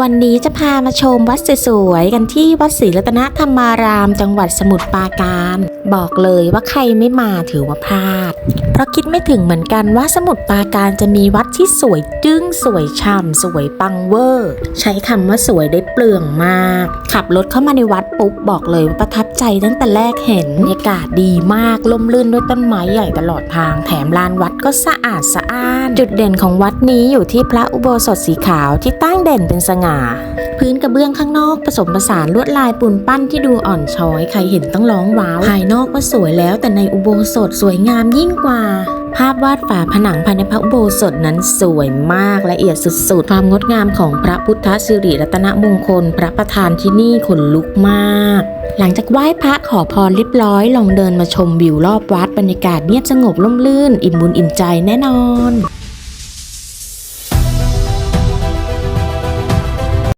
วันนี้จะพามาชมวัดสวยๆกันที่วัดศรีรัตนธรรมาราม จังหวัดสมุทรปราการ บอกเลยว่าใครไม่มาถือว่าพลาดเพราะคิดไม่ถึงเหมือนกันว่าสมุทรปราการจะมีวัดที่สวยจึ้งสวยช่ำสวยปังเวอร์ ใช้คำว่าสวยได้เปลืองมาก ขับรถเข้ามาในวัดปุ๊บบอกเลยประทับใจตั้งแต่แรกเห็นบรรยากาศดีมากล่มลื่นด้วยต้นไม้ใหญ่ตลอดทาง แถมลานวัดก็สะอาดสะอ้าน จุดเด่นของวัดนี้อยู่ที่พระอุโบสถสีขาวที่ตั้งเด่นเป็นสง่าพื้นกระเบื้องข้างนอกผสมผสานลวดลายปูนปั้นที่ดูอ่อนช้อย ใครเห็นต้องร้องว้าว ภายนอกก็สวยแล้วแต่ในอุโบสถสวยงามยิ่งกว่า ภาพวาดฝาผนังภายในพระอุโบสถนั้นสวยมากละเอียดสุดๆ ความงดงามของพระพุทธสิริรัตนมงคล พระประธานที่นี่ขนลุกมาก หลังจากไหว้พระขอพรเรียบร้อย ลองเดินมาชมวิวรอบวัดบรรยากาศเงียบสงบร่มรื่น อิ่มบุญอิ่มใจแน่นอน